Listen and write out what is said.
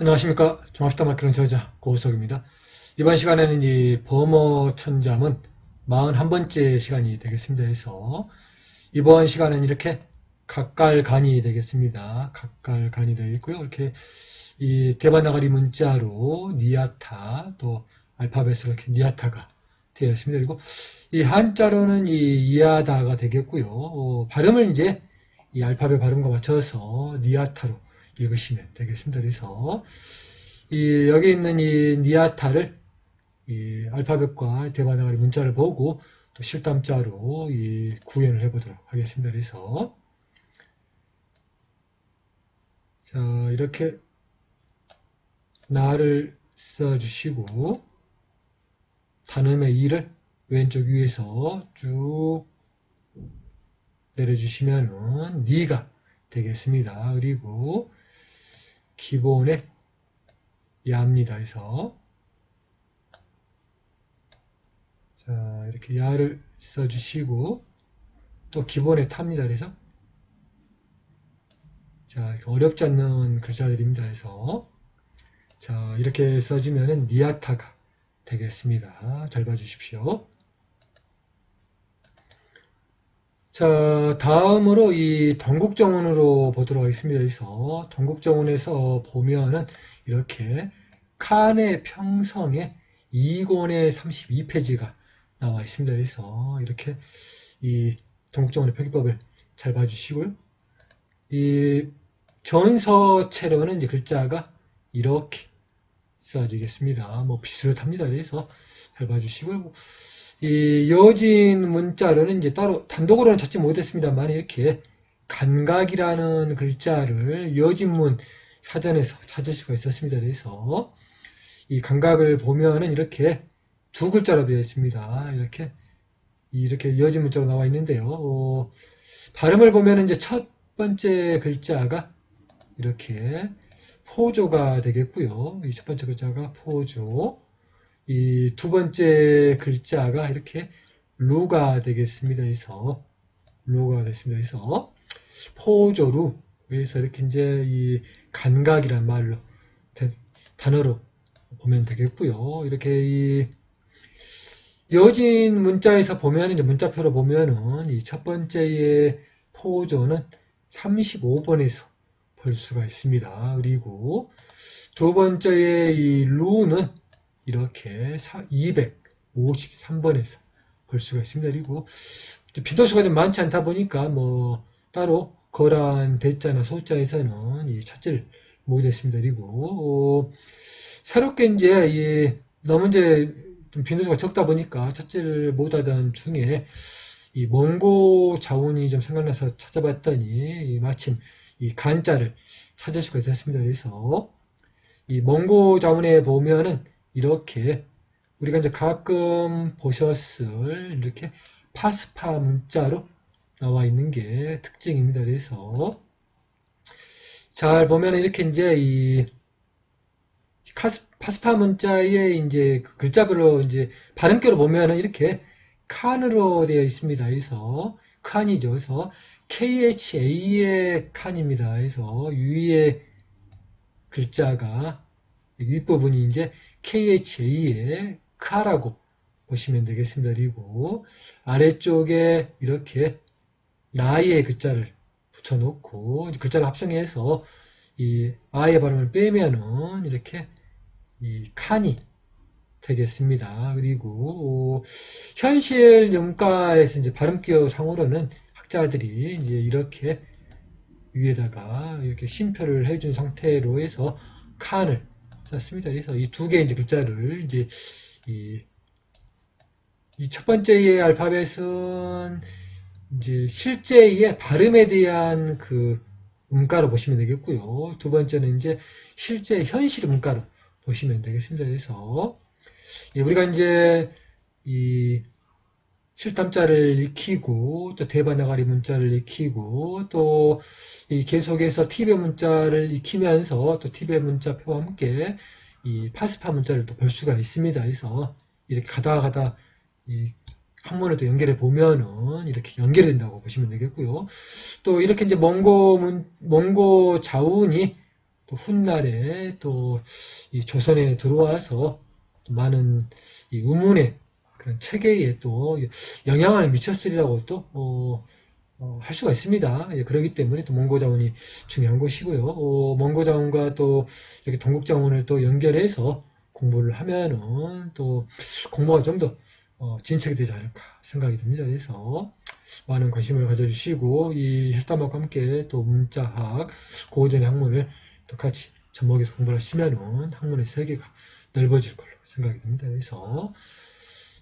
안녕하십니까. 종합시다 마케팅 저자 고우석입니다. 이번 시간에는 이 범어 천잠은 41번째 시간이 되겠습니다. 그래서 이번 시간은 이렇게 각갈간이 되겠습니다. 각갈간이 되어 있고요. 이렇게 이 대바나가리 문자로 니아타 또 알파벳으로 이렇게 니아타가 되어 있습니다. 그리고 이 한자로는 이 이하다가 되겠고요. 어, 발음을 이제 이 알파벳 발음과 맞춰서 니아타로 읽으시면 되겠습니다. 그래서 이 여기 있는 이 니아타를 이 알파벳과 대바나가리 문자를 보고 또 실담자로 이 구현을 해보도록 하겠습니다. 그래서 자 이렇게 나를 써주시고 단음의 이를 왼쪽 위에서 쭉 내려주시면은 니가 되겠습니다. 그리고 기본에 야입니다. 해서 자 이렇게 야를 써주시고 또 기본에 탑니다. 그래서 자 어렵지 않는 글자들입니다. 해서 자 이렇게 써주면은 니아타가 되겠습니다. 잘 봐주십시오. 자, 다음으로 이 동국정원으로 보도록 하겠습니다. 그래서 동국정원에서 보면은 이렇게 칸의 평성에 2권의 32페이지가 나와 있습니다. 그래서 이렇게 이 동국정원의 표기법을 잘 봐주시고요. 이 전서체로는 이제 글자가 이렇게 써지겠습니다. 뭐 비슷합니다. 그래서 잘 봐주시고요. 이 여진 문자로는 이제 따로 단독으로는 찾지 못했습니다만 이렇게 간각이라는 글자를 여진문 사전에서 찾을 수가 있었습니다. 그래서 이 간각을 보면은 이렇게 두 글자로 되어 있습니다. 이렇게 이렇게 여진 문자로 나와 있는데요. 어, 발음을 보면은 이제 첫 번째 글자가 이렇게 포조가 되겠고요. 이 첫 번째 글자가 포조. 이 두 번째 글자가 이렇게 루가 되겠습니다. 그래서 루가 됐습니다. 그래서 포조루 그래서 이렇게 이제 이 간각이란 말로 단어로 보면 되겠고요. 이렇게 이 여진 문자에서 보면 이제 문자표로 보면은 이 첫 번째의 포조는 35번에서 볼 수가 있습니다. 그리고 두 번째의 이 루는 이렇게 253번에서 볼 수가 있습니다. 그리고 빈도수가 좀 많지 않다 보니까 뭐 따로 거란 대자나 소자에서는 이 찾지를 못했습니다. 그리고 어, 새롭게 이제 이 너무 이제 좀 빈도수가 적다 보니까 찾지를 못하던 중에 이 몽고 자원이 좀 생각나서 찾아봤더니 이 마침 이 간자를 찾을 수가 있었습니다. 그래서 이 몽고 자원에 보면은 이렇게 우리가 이제 가끔 보셨을 이렇게 파스파 문자로 나와 있는 게 특징입니다. 그래서 잘 보면 이렇게 이제 이 카스, 파스파 문자의 이제 그 글자별로 이제 발음표로 보면은 이렇게 칸으로 되어 있습니다. 그래서 칸이죠. 그래서 KHA의 칸입니다. 그래서 위에 글자가 윗부분이 이제 KHA의 카라고 보시면 되겠습니다. 그리고 아래쪽에 이렇게 나의 글자를 붙여놓고 글자를 합성해서 이 아의 발음을 빼면은 이렇게 이 칸이 되겠습니다. 그리고 현실 영가에서 이제 발음기호 상으로는 학자들이 이제 이렇게 위에다가 이렇게 심표를 해준 상태로 해서 칸을 썼습니다. 그래서 이 두 개의 이제 글자를 이제 이, 이첫 번째의 알파벳은 이제 실제의 발음에 대한 그 문가로 보시면 되겠고요. 두 번째는 이제 실제 현실 문가로 보시면 되겠습니다. 그래서 예, 우리가 이제 이 실담자를 익히고 또 대바나가리 문자를 익히고 또 이 계속해서 티베 문자를 익히면서 또 티베 문자표와 함께 이 파스파 문자를 또 볼 수가 있습니다. 그래서 이렇게 가다 가다 이 한문을 또 연결해 보면은 이렇게 연결이 된다고 보시면 되겠고요. 또 이렇게 이제 몽고 문, 몽고 자운이 또 훗날에 또 이 조선에 들어와서 또 많은 이 의문의 그런 체계에 또 영향을 미쳤으리라고 또 어, 어, 할 수가 있습니다. 예, 그렇기 때문에 또 몽고 자원이 중요한 것이고요. 어, 몽고 자원과 또 이렇게 동국 자원을 또 연결해서 공부를 하면은 또 공부가 좀더 어, 진척이 되지 않을까 생각이 듭니다. 그래서 많은 관심을 가져주시고 이 혈담학과 함께 또 문자학, 고전의 학문을 또 같이 접목해서 공부를 하시면은 학문의 세계가 넓어질 걸로 생각이 듭니다. 그래서